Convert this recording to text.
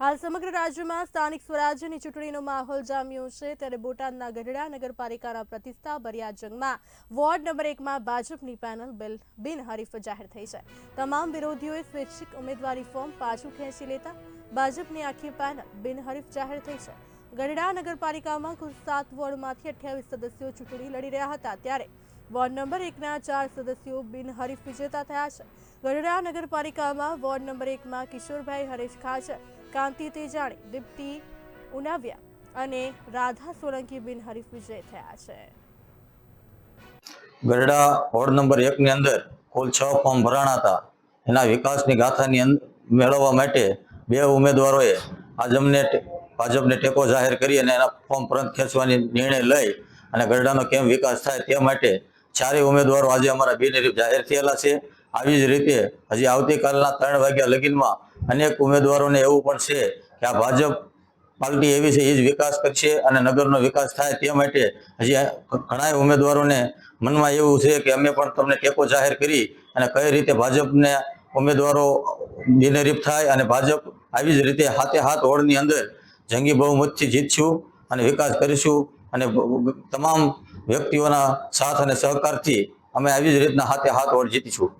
હાલ સમગ્ર રાજ્યમાં સ્થાનિક સ્વરાજ્યની ચૂંટણીનો માહોલ જામ્યો છે. ત્યારે બોટાદના ગઢડા નગરપાલિકાના પ્રતિષ્ઠા ભર્યા જંગમાં વોર્ડ નંબર એકમાં ભાજપની પેનલ બિલ, બિનહરીફ જાહેર થઈ છે. તમામ વિરોધીઓએ સ્વૈચ્છિક ઉમેદવારી ફોર્મ પાછું ખેંચી લેતા ભાજપની આખી પેનલ બિનહરીફ જાહેર થઈ છે. ગઢડા નગરપાલિકામાં કુલ સાત વોર્ડમાંથી અઠ્યાવીસ સદસ્યો ચૂંટણી લડી રહ્યા હતા. ત્યારે વોર્ડ નંબર એકના ચાર સદસ્યો બિનહરીફ વિજેતા થયા છે. ગઢડા નગરપાલિકામાં વોર્ડ નંબર એકમાં કિશોરભાઈ હરેશ ખાચર કાંતિ તેજાણી, દીપ્તિ ઉનાવ્યા અને રાધા સોલંકી બિનહરીફ વિજય થયા છે. ગઢડા વોર્ડ નંબર એકની અંદર કુલ છ ફોર્મ ભરાણા હતા એના વિકાસની ગાથાની મેળવવા માટે બે ઉમેદવારોએ ટે- ભાજપને ટેકો જાહેર કરી અને એના ફોર્મ પરત ખેંચવાની નિર્ણય લઈ અને ગરડાનો કેમ વિકાસ થાય તે માટે ચારેય ઉમેદવારો આજે અમારા બિનહરીફ જાહેર થયેલા છે. આવી જ રીતે હજી આવતીકાલના ત્રણ વાગ્યા લગીનમાં અનેક ઉમેદવારોને એવું પણ છે કે આ ભાજપ પાર્ટી એવી છે, એ જ વિકાસ કરશે અને નગરનો વિકાસ થાય તે માટે હજી ઘણા ઉમેદવારોને મનમાં એવું છે કે અમે પણ તમને ટેકો જાહેર કરી અને કઈ રીતે ભાજપને ઉમેદવારો બિનહરીફ થાય અને ભાજપ આવી જ રીતે હાથે હાથ હોડની અંદર જંગી બહુમતથી જીતશું અને વિકાસ કરીશું અને તમામ વ્યક્તિઓના સાથ અને સહકારથી અમે આવી જ રીતના હાથે હાથ હોડ જીતીશું.